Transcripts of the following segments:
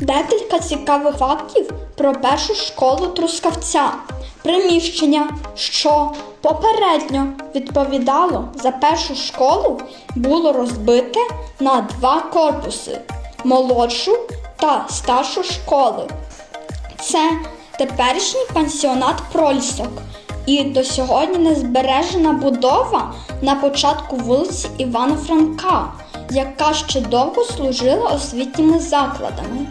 Декілька цікавих фактів про першу школу Трускавця. Приміщення, що попередньо відповідало за першу школу, було розбите на два корпуси молодшу та старшу школи. Це теперішній пансіонат Прольсок і до сьогодні не збережена будова на початку вулиці Івана Франка, яка ще довго служила освітніми закладами.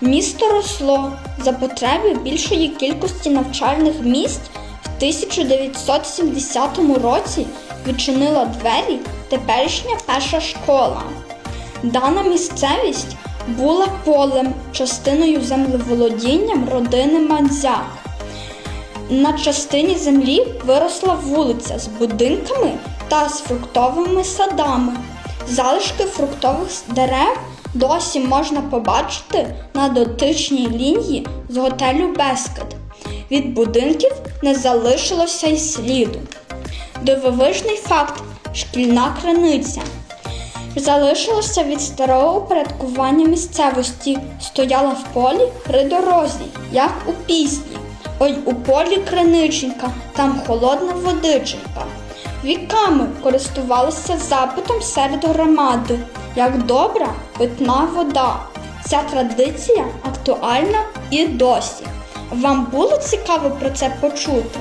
Місто росло за потреби більшої кількості навчальних місць в 1970 році відчинила двері теперішня перша школа. Дана місцевість була полем, частиною землеволодінням родини Мандзяк. На частині землі виросла вулиця з будинками та з фруктовими садами. Залишки фруктових дерев досі можна побачити на дотичній лінії з готелю Бескет. Від будинків не залишилося й сліду. Дивовижний факт шкільна криниця. Залишилося від старого упорядкування місцевості, стояла в полі при дорозі, як у пісні. Ой у полі криниченька, там холодна водиченька. Віками користувалися запитом серед громади, як добра питна вода. Ця традиція актуальна і досі. Вам було цікаво про це почути?